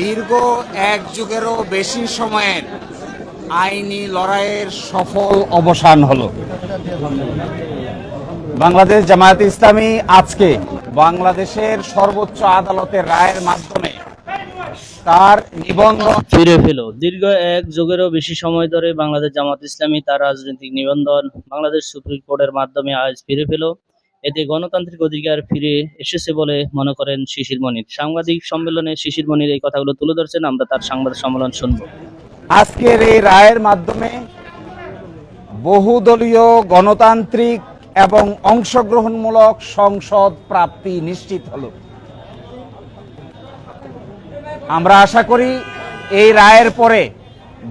দীর্ঘ এক যুগেরও বেশি সময়ের আইনি লড়াইয়ের সফল অবসান হলো। বাংলাদেশ জামায়াত ইসলামী আজকে বাংলাদেশের সর্বোচ্চ আদালতের রায়ের মাধ্যমে তার নিবন্ধন ফিরে পেল। দীর্ঘ এক যুগেরও বেশি সময় ধরে বাংলাদেশ জামাত ইসলামী তার রাজনৈতিক নিবন্ধন বাংলাদেশ সুপ্রিম কোর্টের মাধ্যমে আজ ফিরে পেল। এতে গণতান্ত্রিক অধিকার ফিরে এসেছে বলে মনে করেন শিশির মনির। সাংবাদিক সম্মেলনে শিশির মনির এই কথাগুলো তুলে ধরছেন, আমরা তার সংবাদ সম্মেলন শুনব। আজকের এই রায়ের মাধ্যমে বহুদলীয় গণতান্ত্রিক এবং অংশগ্রহণমূলক সংসদ প্রাপ্তি নিশ্চিত হলো। আমরা আশা করি এই রায়ের পরে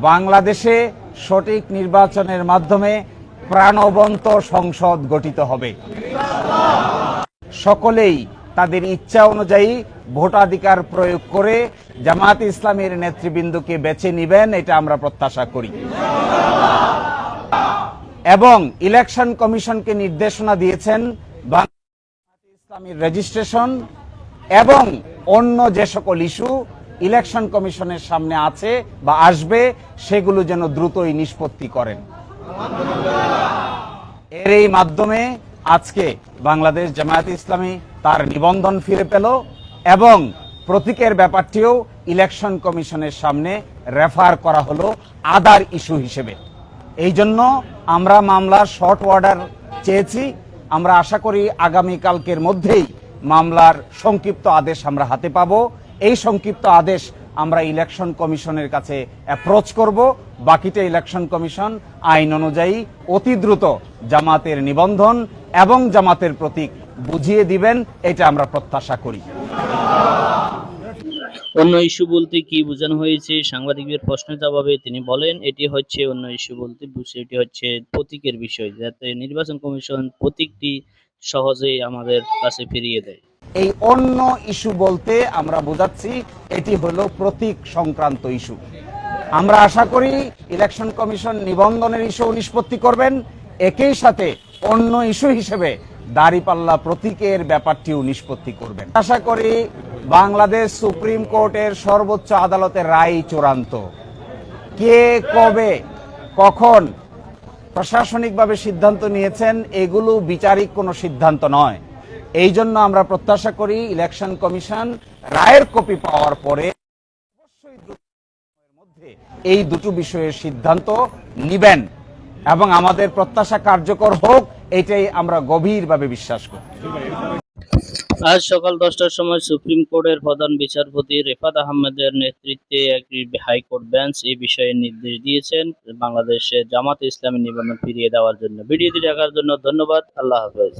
বাংলাদেশে সঠিক নির্বাচনের মাধ্যমে প্রাণবন্ত সংসদ গঠিত হবে। সকলেই তাদের ইচ্ছা অনুযায়ী ভোটাধিকার প্রয়োগ করে জামাত ইসলামের নেতৃবৃন্দকে বেছে নিবেন, এটা আমরা প্রত্যাশা করি। এবং ইলেকশন কমিশনকে নির্দেশনা দিয়েছেন ইসলামের রেজিস্ট্রেশন এবং অন্য যে সকল ইস্যু ইলেকশন কমিশনের সামনে আছে বা আসবে, সেগুলো যেন দ্রুতই নিষ্পত্তি করেন। এর এই মাধ্যমে আজকে বাংলাদেশ জামায়াত ইসলামী তার নিবন্ধন ফিরে পেল এবং প্রতীকের ব্যাপারটিও ইলেকশন কমিশনের সামনে রেফার করা হলো আদার ইস্যু হিসেবে। এই জন্য আমরা মামলার শর্ট অর্ডার চেয়েছি। আমরা আশা করি আগামীকালকের মধ্যেই মামলার সংক্ষিপ্ত আদেশ আমরা হাতে পাবো। এই সংক্ষিপ্ত আদেশ আমরা ইলেকশন কমিশনের কাছে অ্যাপ্রোচ করব। বাকিটা ইলেকশন কমিশন আইন অনুযায়ী অতি দ্রুত জামাতের নিবন্ধন এবং জামাতের প্রতীক বুঝিয়ে দিবেন, এটা আমরা প্রত্যাশা করি। অন্য ইস্যু বলতে কি বোঝানো হয়েছে? সাংবাদিকদের প্রশ্নের জবাবে তিনি বলেন, এটি হচ্ছে অন্য ইস্যু বলতে বিষয়টি হচ্ছে প্রতীকের বিষয়, যাতে নির্বাচন কমিশন প্রতীকটি সহজেই আমাদের কাছে ফিরিয়ে দেয়। এই অন্য ইস্যু বলতে আমরা বোঝাচ্ছি এটি হলো প্রতীক সংক্রান্ত ইস্যু। আমরা আশা করি ইলেকশন কমিশন নিবন্ধনের ইস্যু নিষ্পত্তি করবেন। একই সাথে অন্য ইস্যু হিসেবে দাঁড়িপাল্লা প্রতীকের ব্যাপারটিও নিষ্পত্তি করবেন। আশা করি বাংলাদেশ সুপ্রিম কোর্টের সর্বোচ্চ আদালতের রায় চূড়ান্ত। কে কবে, কখন প্রশাসনিকভাবে সিদ্ধান্ত নিয়েছেন, এগুলো বিচারিক কোনো সিদ্ধান্ত নয়। এই জন্য আমরা প্রত্যাশা করি ইলেকশন কমিশন রায়ের কপি পাওয়ার পরে অবশ্যই মধ্যে এই দুটো বিষয়ের সিদ্ধান্ত নিবেন এবং আমাদের প্রত্যাশা কার্যকর হোক, এটাই আমরা গভীরভাবে বিশ্বাস করি। আজ সকাল দশটার সময় সুপ্রিম কোর্টের প্রধান বিচারপতি রেফাত আহমেদের নেতৃত্বে একটি হাইকোর্ট বেঞ্চ এই বিষয়ে নির্দেশ দিয়েছেন। বাংলাদেশে জামাত ইসলামী নিবন্ধন ফিরিয়ে দেওয়ার জন্য। ভিডিওটি দেখার জন্য ধন্যবাদ। আল্লাহ হাফেজ।